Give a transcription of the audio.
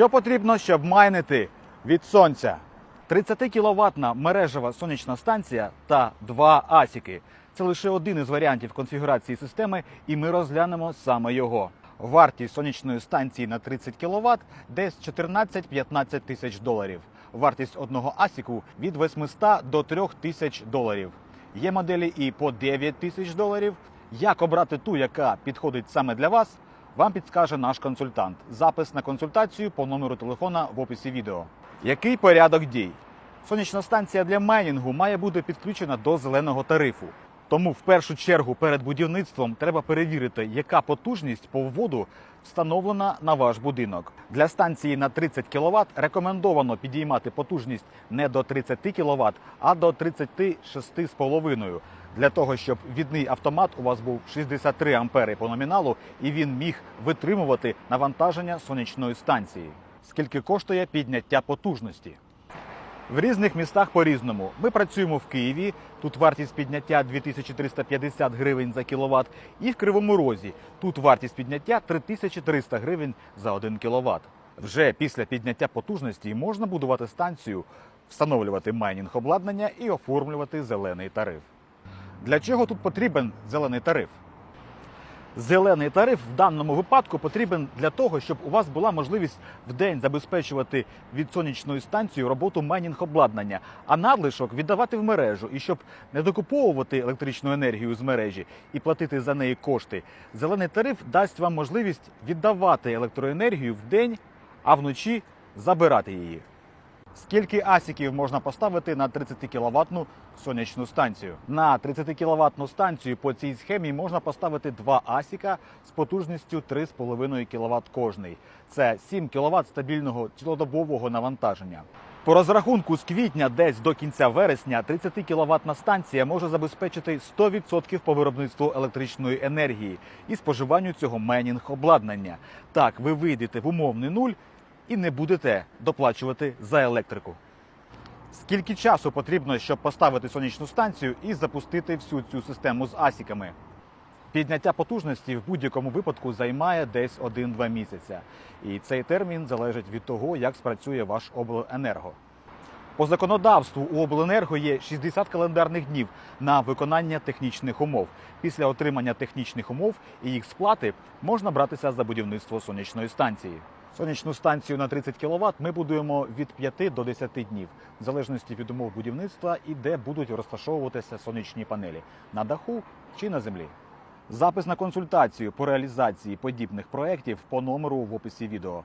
Що потрібно, щоб майнити від сонця? 30 кіловатна мережева сонячна станція та два асіки. Це лише один із варіантів конфігурації системи, і ми розглянемо саме його. Вартість сонячної станції на 30 кВт десь 14-15 тисяч доларів. Вартість одного асіку від 800 до 3 тисяч доларів. Є моделі і по 9 тисяч доларів. Як обрати ту, яка підходить саме для вас, вам підскаже наш консультант. Запис на консультацію по номеру телефона в описі відео. Який порядок дій? Сонячна станція для майнінгу має бути підключена до зеленого тарифу. Тому в першу чергу перед будівництвом треба перевірити, яка потужність по вводу встановлена на ваш будинок. Для станції на 30 кВт рекомендовано підіймати потужність не до 30 кВт, а до 36,5 для того, щоб відний автомат у вас був 63 ампери по номіналу і він міг витримувати навантаження сонячної станції. Скільки коштує підняття потужності? В різних містах по-різному. Ми працюємо в Києві. Тут вартість підняття 2350 гривень за кіловат. І в Кривому Розі. Тут вартість підняття 3300 гривень за 1 кіловат. Вже після підняття потужності можна будувати станцію, встановлювати майнінг обладнання і оформлювати зелений тариф. Для чого тут потрібен зелений тариф? Зелений тариф в даному випадку потрібен для того, щоб у вас була можливість в день забезпечувати від сонячної станції роботу майнінг обладнання, а надлишок віддавати в мережу. І щоб не докуповувати електричну енергію з мережі і платити за неї кошти, зелений тариф дасть вам можливість віддавати електроенергію в день, а вночі забирати її. Скільки асіків можна поставити на 30 кіловатну сонячну станцію? На 30 кіловатну станцію по цій схемі можна поставити два асіка з потужністю 3,5 кВт кожний. Це 7 кВт стабільного цілодобового навантаження. По розрахунку з квітня десь до кінця вересня 30 кіловатна станція може забезпечити 100% по виробництву електричної енергії і споживанню цього менінг обладнання. Так, ви вийдете в умовний нуль і не будете доплачувати за електрику. Скільки часу потрібно, щоб поставити сонячну станцію і запустити всю цю систему з асіками? Підняття потужності в будь-якому випадку займає десь 1-2 місяця. І цей термін залежить від того, як спрацює ваш обленерго. По законодавству у обленерго є 60 календарних днів на виконання технічних умов. Після отримання технічних умов і їх сплати можна братися за будівництво сонячної станції. Сонячну станцію на 30 кВт ми будуємо від 5 до 10 днів, в залежності від умов будівництва і де будуть розташовуватися сонячні панелі на даху чи на землі. Запис на консультацію по реалізації подібних проєктів по номеру в описі відео.